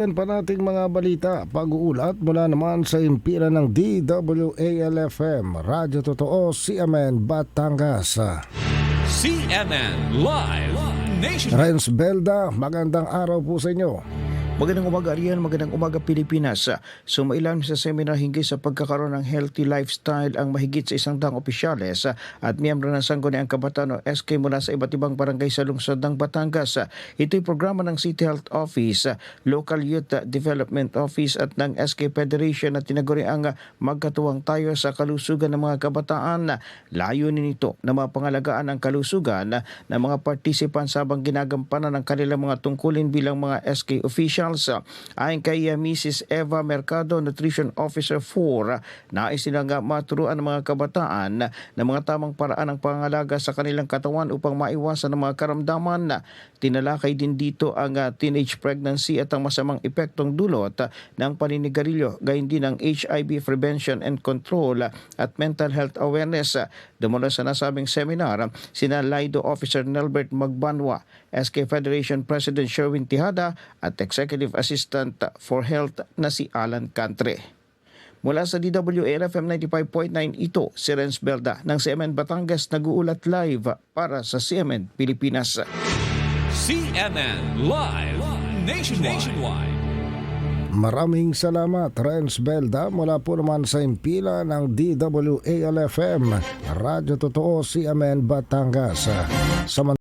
Yan pa nating mga balita, pag-uulat mula naman sa impira ng DWALFM, Radyo Totoo, CMN, Batangas. CNN Live Nation. Renz Belda, magandang araw po sa inyo. Magandang umaga Ariel, magandang umaga Pilipinas. Sumailan sa seminar hinggil sa pagkakaroon ng healthy lifestyle ang mahigit sa isang daang opisyales at miyembro ng Sangguniang Kabataan o SK mula sa iba't ibang barangay sa lungsod ng Batangas. Ito'y programa ng City Health Office, Local Youth Development Office at ng SK Federation na tinaguri ang magkatuwang tayo sa kalusugan ng mga kabataan. Layunin nito na mapangalagaan ang kalusugan ng mga participants habang ginagampanan ng kanilang mga tungkulin bilang mga SK officials. Ayon kay uh, Mrs. Eva Mercado, Nutrition Officer 4, nais nilang maturuan ng mga kabataan na mga tamang paraan ng pangalaga sa kanilang katawan upang maiwasan ang mga karamdaman. Tinalakay din dito ang uh, teenage pregnancy at ang masamang epektong dulot uh, ng paninigarilyo, gayon din ang HIV prevention and control at mental health awareness. Dumalo sa nasabing seminar, sina Lido Officer Nelbert Magbanwa, SK Federation President Sherwin Tihada at Executive Assistant for Health na si Alan Cantre. Mula sa DWALFM 95.9 ito si Renz Belda ng CMN Batangas nag-uulat live para sa CMN Pilipinas. CNN Live Nationwide. Nationwide. Maraming salamat, Renz Belda, mula po naman sa impila ng DWALFM, Radyo Totoo, CMN, Batangas. Sa